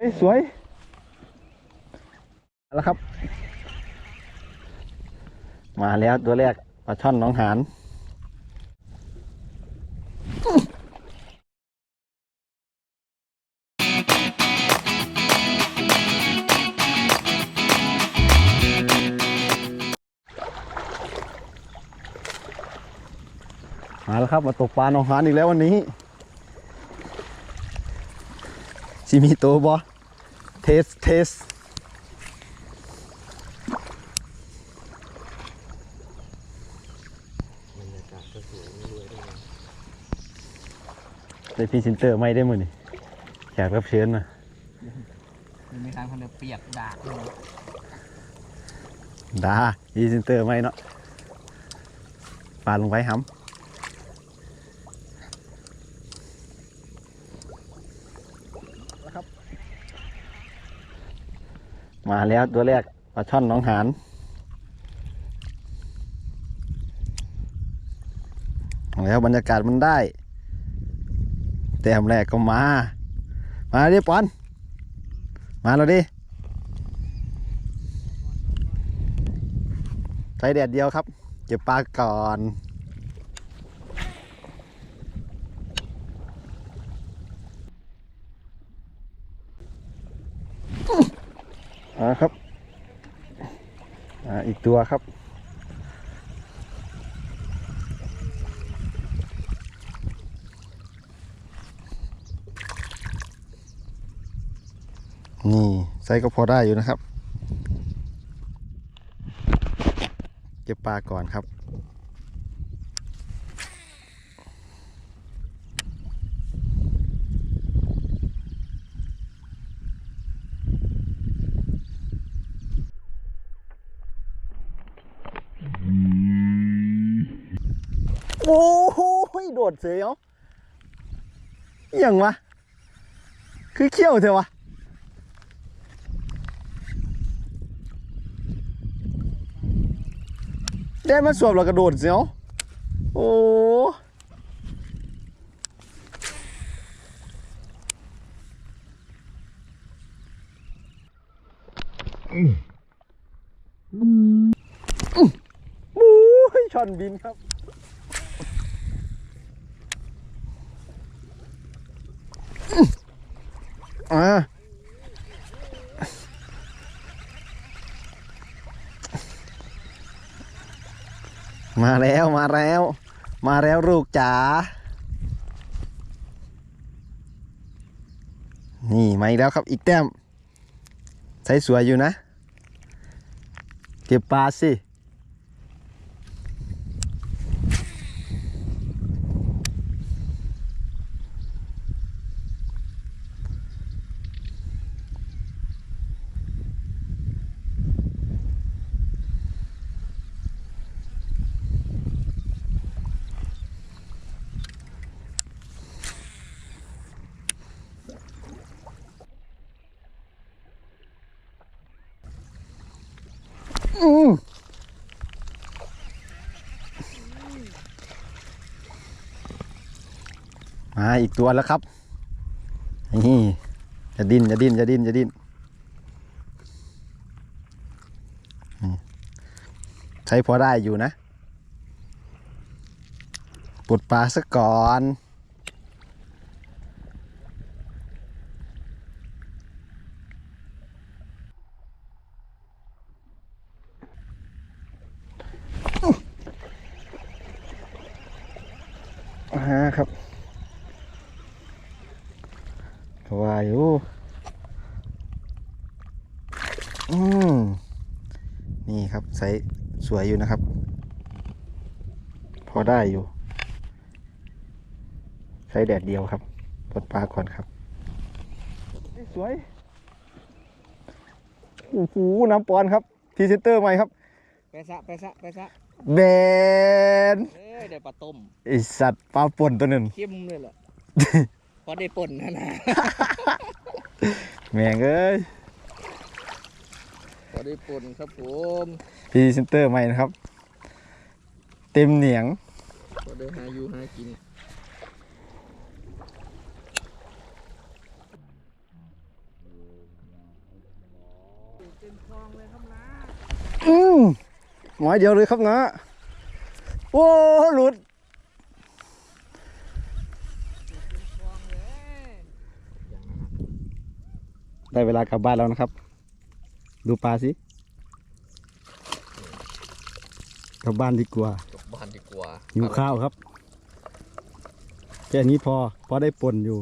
เฮ้ยสวยแล้วครับ มาแล้วตัวแรกปลาช่อนน้องหานมาแล้วครับมาตกปลาหน้องหานอีกแล้ววันนี้ สิมีตัวบอเทสเทสได้พรีเซนเตอร์ไม่ได้มือนี่แขกรับเชิญนะมันมีทางคนเดียวเปียกดากเลยดาพรีเซนเตอร์ไม่เนาะปาลงไปห้ำแล้วครับ มาแล้วตัวแรกปลาช่อนน้องหานแล้วบรรยากาศมันได้ แต้มแรกก็มา มาดิปอน มาแล้วดิใช้แดดเดียวครับ เก็บปลาก่อน อ่าครับ อ่าอีกตัวครับ นี่ไซส์ก็พอได้อยู่นะครับ เก็บปลาก่อนครับ โอ้โหโดดเสียวอย่างวะ คือเขี้ยวเถอะวะได้มาสวบแล้วกระโดดเสียวโอ้โอ้ยช่อนบินครับ อ่ามาแล้วมาแล้ว มาแล้วลูกจ๋า นี่มาอีกแล้วครับอีกแต้มใช้สวยอยู่นะ เก็บปลาสิ อืมมาอีกตัวแล้วครับ นี่จะดิ้นจะดิ้นจะดิ้นจะดิ้นใช้พอได้อยู่นะ ปลดปลาซะก่อน อ่าครับก็ว่าอยู่อืมนี่ครับใสสวยอยู่นะครับ พอได้อยู่ ใช้แดดเดียวครับปลดปลาก่อนครับ สวย โอ้โห น้ำปอนครับพรีเซนเตอร์ใหม่ครับ ไปซะ ไปซะ ไปซะ แบน เอ้ยเดี๋ยวปลาต้มไอสัตว์ปลาป่นตัวหนึ่งเข้มเลยล่ะพอได้ป่นนะนะแมงเอ้ยพอได้ป่นครับผมพรีเซนเตอร์ใหม่นะครับ เต็มเหนียงพอได้หาอยู่หากินอองเลยครับนะอืมหมายเดียวเลยครับนะ โอ้หลุดคลองเลยได้เวลากลับบ้านแล้วนะครับ ดูปลาสิกลับบ้านดีกว่ากลับบ้านดีกว่าหิวข้าวครับ แค่นี้พอ พอได้ป่นอยู่